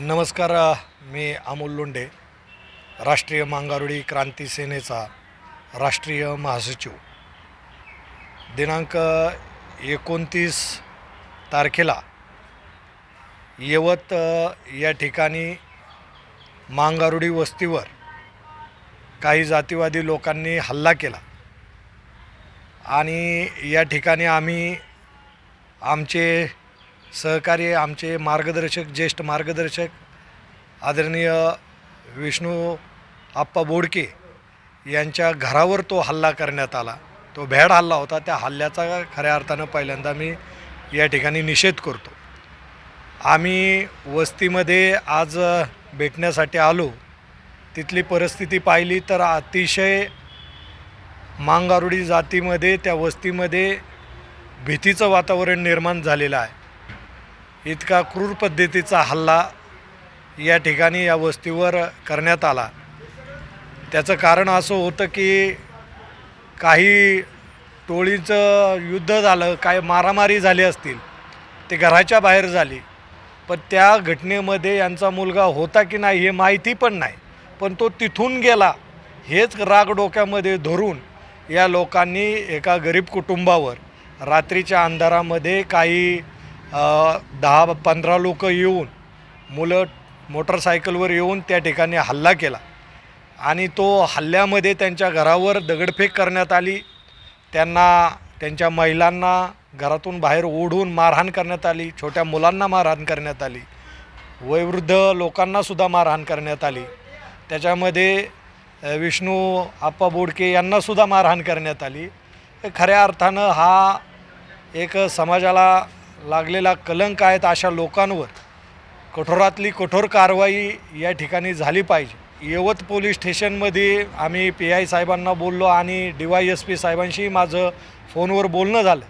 नमस्कार मी अमोल लोंडे राष्ट्रीय मांगारुडी क्रांती सेनेचा राष्ट्रीय महासचिव. दिनांक एकोणतीस तारखेला यवत या ठिकाणी मांगारुडी वस्तीवर काही जातीवादी लोकांनी हल्ला केला. आणि या ठिकाणी आम्ही आमचे सहकारी आमचे मार्गदर्शक ज्येष्ठ मार्गदर्शक आदरणीय विष्णू आप्पा बोडके यांच्या घरावर तो हल्ला करण्यात आला. तो भ्याड हल्ला होता. त्या हल्ल्याचा खऱ्या अर्थानं पहिल्यांदा मी या ठिकाणी निषेध करतो. आम्ही वस्तीमध्ये आज भेटण्यासाठी आलो. तिथली परिस्थिती पाहिली तर अतिशय मांगारुडी जातीमध्ये त्या वस्तीमध्ये भीतीचं वातावरण निर्माण झालेलं आहे. इतका क्रूर पद्धतीचा हल्ला या ठिकाणी या वस्तीवर करण्यात आला. त्याचं कारण असं होतं की काही टोळीचं युद्ध झालं काय मारामारी झाली असतील ते घराच्या बाहेर झाली. पण त्या घटनेमध्ये यांचा मुलगा होता की नाही हे माहिती पण नाही. पण तो तिथून गेला हेच राग डोक्यामध्ये धरून या लोकांनी एका गरीब कुटुंबावर रात्रीच्या अंधारामध्ये काही दहा पंधरा लोक येऊन मुलं मोटरसायकलवर येऊन त्या ठिकाणी हल्ला केला. आणि तो हल्ल्यामध्ये त्यांच्या घरावर दगडफेक करण्यात आली. त्यांना त्यांच्या महिलांना घरातून बाहेर ओढून मारहाण करण्यात आली. छोट्या मुलांना मारहाण करण्यात आली. वयोवृद्ध लोकांनासुद्धा मारहाण करण्यात आली. त्याच्यामध्ये विष्णू आप्पा बोडके यांनासुद्धा मारहाण करण्यात आली. खऱ्या अर्थानं हा एक समाजाला लागलेला कलंक आहेत अशा लोकांवर कठोरातली कठोर कारवाई या ठिकाणी झाली पाहिजे. यवत पोलीस स्टेशनमध्ये आम्ही पी आय साहेबांना बोललो आणि डी वाय एस पी साहेबांशी माझं फोनवर बोलणं झालं.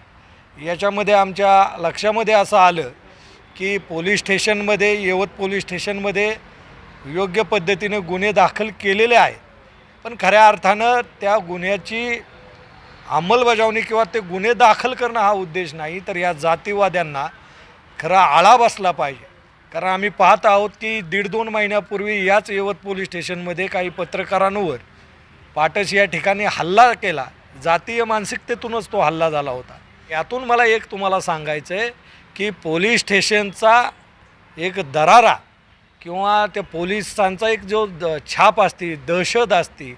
याच्यामध्ये आमच्या लक्षामध्ये असं आलं की पोलीस स्टेशनमध्ये यवत पोलीस स्टेशनमध्ये योग्य पद्धतीने गुन्हे दाखल केलेले आहेत. पण खऱ्या अर्थानं त्या गुन्ह्याची अंमलबजावणी किंवा ते गुन्हे दाखल करणं हा उद्देश नाही तर या जातीवाद्यांना खरा आळा बसला पाहिजे. कारण आम्ही पाहत आहोत की दीड दोन महिन्यापूर्वी याच यवत पोलीस स्टेशनमध्ये काही पत्रकारांवर पाटस या ठिकाणी हल्ला केला. जातीय मानसिकतेतूनच तो हल्ला झाला होता. यातून मला एक तुम्हाला सांगायचं आहे की पोलीस स्टेशनचा एक दरारा किंवा त्या पोलिसांचा एक जो द छाप असते दहशत असते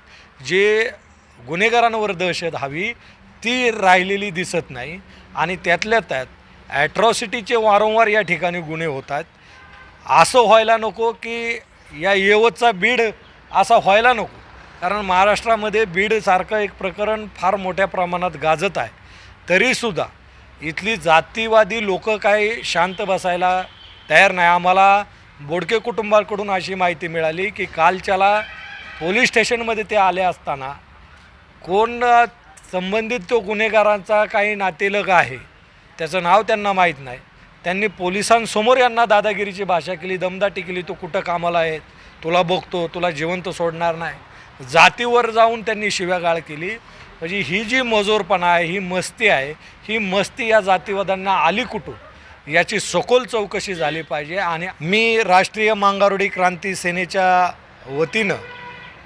जे गुन्हेगारांवर दहशत हवी ती राहिलेली दिसत नाही. आणि त्यातल्या त्यात ॲट्रॉसिटीचे वारंवार या ठिकाणी गुन्हे होतात. असं व्हायला नको की या येवतचा बीड असा व्हायला नको. कारण महाराष्ट्रामध्ये बीडसारखं एक प्रकरण फार मोठ्या प्रमाणात गाजत आहे. तरीसुद्धा इथली जातीवादी लोक काय शांत बसायला तयार नाही. आम्हाला बोडके कुटुंबाकडून अशी माहिती मिळाली की कालच्याला पोलीस स्टेशनमध्ये ते आले असताना कोण संबंधित तो गुन्हेगारांचा काही नातेलग आहे त्याचं नाव त्यांना माहीत नाही. त्यांनी पोलिसांसमोर यांना दादागिरीची भाषा केली दमदाटी केली तो कुठं कामाला आहे तुला बघतो तुला जिवंत सोडणार नाही. जातीवर जाऊन त्यांनी शिव्यागाळ केली. म्हणजे ही जी मजोरपणा आहे ही मस्ती आहे ही मस्ती या जातीवादांना आली कुठून? याची सखोल चौकशी झाली पाहिजे. आणि मी राष्ट्रीय मांगारुडी क्रांती सेनेच्या वतीनं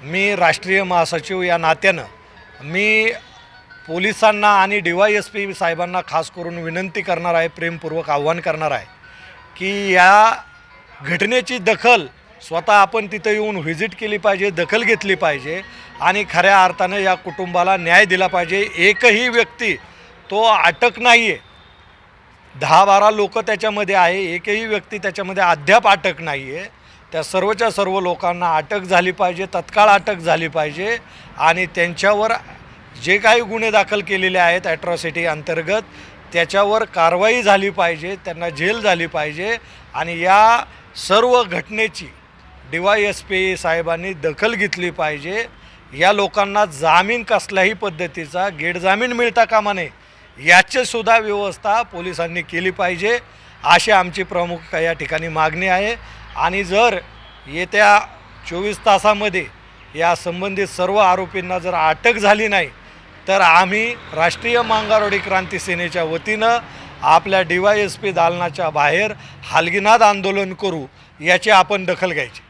मी राष्ट्रीय महासचिव या नात्यानं मी पोलिसांना आणि डी वाय एस पी साहेबांना खास करून विनंती करणार आहे प्रेमपूर्वक आव्हान करणार आहे की या घटनेची दखल स्वतः आपण तिथं येऊन व्हिजिट केली पाहिजे दखल घेतली पाहिजे आणि खऱ्या अर्थानं या कुटुंबाला न्याय दिला पाहिजे. एकही व्यक्ती तो अटक नाही आहे दहा बारा लोक त्याच्यामध्ये आहे एकही व्यक्ती त्याच्यामध्ये अद्याप अटक नाही आहे त्या सर्वच्या सर्व लोकांना अटक झाली पाहिजे तत्काळ अटक झाली पाहिजे आणि त्यांच्यावर जे काही गुन्हे दाखल केलेले आहेत ॲट्रॉसिटी अंतर्गत त्याच्यावर कारवाई झाली पाहिजे त्यांना जेल झाली पाहिजे आणि या सर्व घटनेची डी वाय एस पी साहेबांनी दखल घेतली पाहिजे. या लोकांना जामीन कसल्याही पद्धतीचा गेटजामीन मिळता कामा नये याचीसुद्धा व्यवस्था पोलिसांनी केली पाहिजे. अशी आमची प्रमुख या ठिकाणी मागणी आहे. आणि जर येत्या चोवीस तासामध्ये या संबंधित सर्व आरोपींना जर अटक झाली नाही तर आम्ही राष्ट्रीय मांगारोडी क्रांती सेनेच्या वतीनं आपल्या डी वाय एस पी दालनाच्या बाहेर हालगिनाद आंदोलन करू याची आपण दखल घ्यायची.